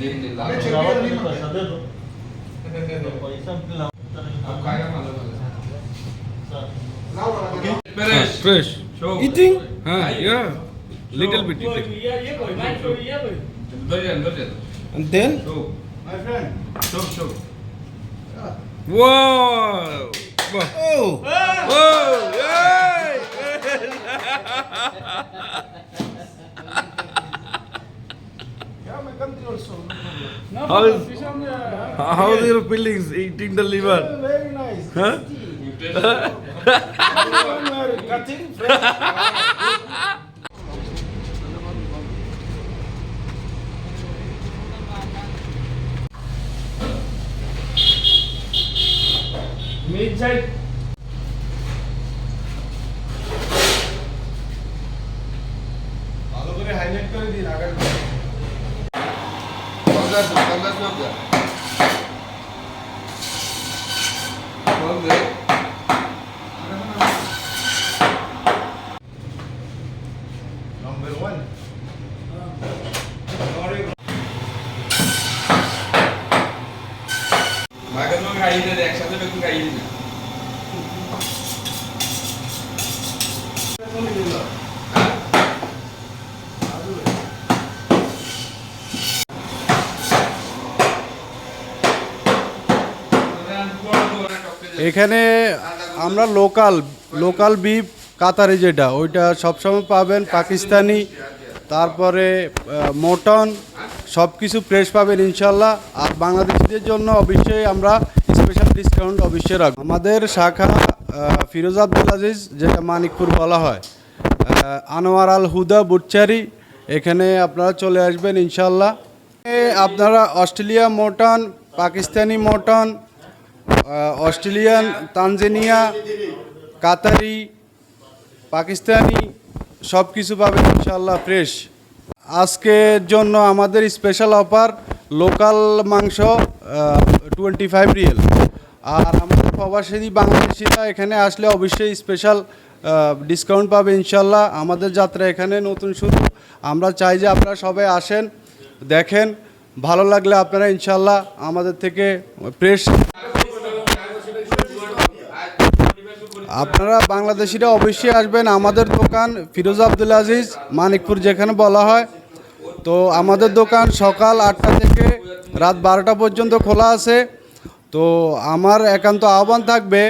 Neat ah, fresh. Ah, eating? Ha yeah little bit eating. and then? My friend. Show show. Oh. Gandhi also. No, How is, uh, how is your feelings eating the liver? Very nice. Huh? Cutting Midnight Kaldırsın, kaldırsın amca. Tamam be. Number one. মাগের মধ্যে এখানে আমরা local local beef Qatari যেটা, ওইটা সবসময় পাবেন পাকিস্তানি, তারপরে mutton সব কিছু ফ্রেশ পাবেন ইনশাল্লাহ। আর বাংলাদেশিদের জন্য অবশ্যই আমরা স্পেশাল ডিসকাউন্ট অবশ্যই রাখব। আমাদের শাখা ফিরোজ আব্দুল আজিজ, যেটা মানিকপুর বলা হয় আনোয়ার আল হুদা বুটচারি, এখানে আপনারা চলে আসবেন ইনশাল্লাহ। আপনারা Australia mutton, Pakistani mutton Australian, Tanzania, Qatari, Pakistani সব কিছু পাবেন ইনশাল্লাহ ফ্রেশ। আজকের জন্য আমাদের স্পেশাল অফার লোকাল মাংস টোয়েন্টি ফাইভ রিয়েল আর আমাদের প্রবাসী বাংলাদেশিরা এখানে আসলে অবশ্যই স্পেশাল ডিসকাউন্ট পাবে ইনশাল্লাহ আমাদের যাত্রা এখানে নতুন শুরু। আমরা চাই যে আপনারা সবাই আসেন, দেখেন। ভালো লাগলে আপনারা ইনশাল্লাহ আমাদের থেকে ফ্রেশ আপনারা বাংলাদেশিরা অবশ্যই আসবেন। আমাদের দোকান ফিরোজ আব্দুল আজিজ, মানিকপুর যেখানে বলা হয়। তো আমাদের দোকান সকাল আটটা থেকে রাত বারোটা পর্যন্ত খোলা আছে। তো আমার একান্ত আহ্বান থাকবে,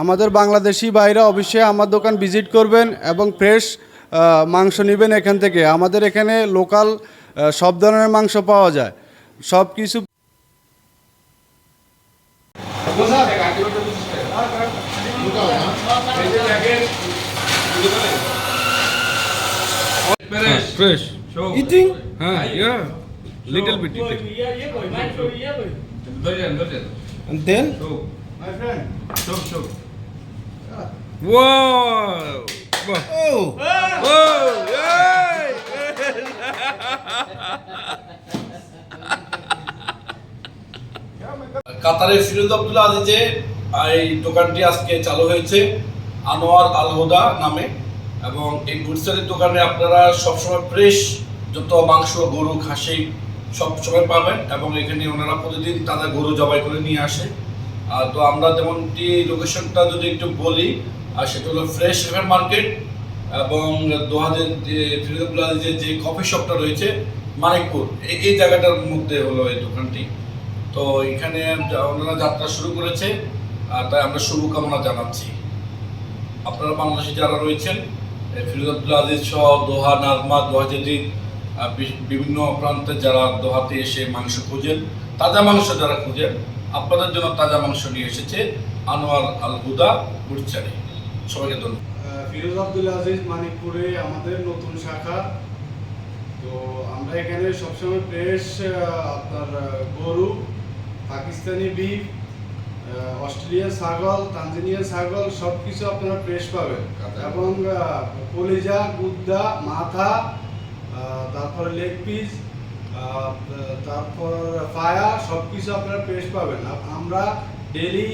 আমাদের বাংলাদেশি বাইরে অবশ্যই আমার দোকান ভিজিট করবেন এবং ফ্রেশ মাংস নেবেন এখান থেকে। আমাদের এখানে লোকাল সব ধরনের মাংস পাওয়া যায়। সব কিছু ফ্রেশ ইটিং হ্যাঁ yeah little bit eating And then? My friend. Show, show. Wow! Oh! Whoa! Yay! কাতারের ফিরোজ আব্দুল আজিজে এই দোকানটি আজকে চালু হয়েছে আনোয়ার আল হুদা নামে। এবং এই বুটসারের দোকানে আপনারা সবসময় ফ্রেশ যত মাংস, গরু, খাসি সব সময় পাবেন এবং এখানে ওনারা প্রতিদিন তাজা গরু জবাই করে নিয়ে আসে। তো আমরা যেমনটি লোকেশনটা যদি একটু বলি, আর সেটা হলো ফ্রেশ হেভেন মার্কেট এবং যে ফিরোজ আব্দুল্লাহ আজিজের যে কফি শপটা রয়েছে, মানিকপুর এই- জায়গাটার মধ্যে হলো এই দোকানটি। তো এখানে ওনারা যাত্রা শুরু করেছে। তাই আমরা শুভকামনা জানাচ্ছি। আপনারা বাংলাদেশে যারা রয়েছেন ফিরোজ আব্দুল আজিজ সহ দোহা, নাজমা দোহা জেদিদ বিভিন্ন প্রান্তে যারা দোহাতে এসে মাংস খুঁজেন, তাজা মাংস যারা খুঁজেন, আপনাদের জন্য তাজা মাংস নিয়ে এসেছে আনোয়ার আল হুদা বুড়চারি সবাইকে ধন্যবাদ। ফিরোজ আব্দুল আজিজ মানিকপুরে আমাদের নতুন শাখা। তো আমরা এখানে সবসময় ফ্রেশ আপনার গরু, পাকিস্তানি বিফ অস্ট্রেলিয়ান ছাগল তানজানিয়ান ছাগল সব কিছু আপনারা ফ্রেশ পাবেন। এবং কলিজা গুদ্দা মাথা তারপরে লেগ পিস তারপর ফায়া সব কিছু আপনারা ফ্রেশ পাবেন। আমরা ডেলি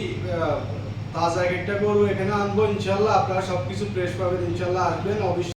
তাজা এক একটা গরু এখানে আনব ইনশাল্লাহ আপনারা সব কিছু ফ্রেশ পাবেন ইনশাল্লাহ আসবেন অবশ্যই।